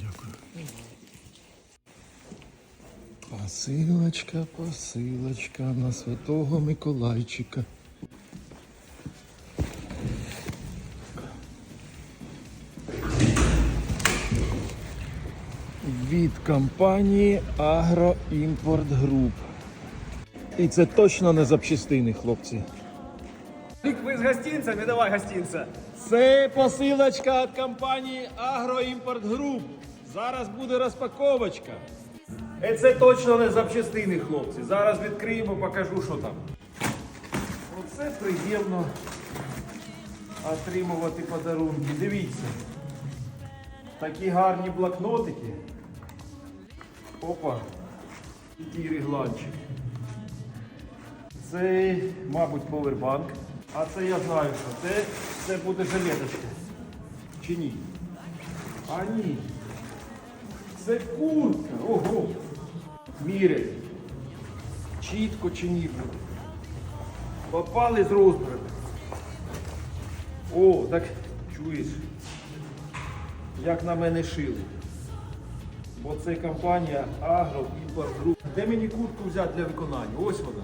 Дякую. Посилочка, посилочка на святого Миколайчика. Від компанії Агроімпорт Груп. І це точно не запчастини, хлопці. Вик, вы с гостинцами? Давай гостинца. Це посилочка від компанії Агроімпорт Груп. Зараз буде розпаковочка. Е, Це точно не запчастини, хлопці. Зараз відкриємо, покажу, що там. Оце приємно отримувати подарунки. Дивіться. Такі гарні блокнотики. Опа. Ті регланчик. Це, мабуть, повербанк. А це я знаю, що це, це буде жилеточка. Чи ні? А ні. Куртка. Ого. Міряй. Чітко чи ні. Попали з розбрати. О, так чуєш. Як на мене шили. Бо це компанія Агро Груп. Де мені куртку взяти для виконання? Ось вона.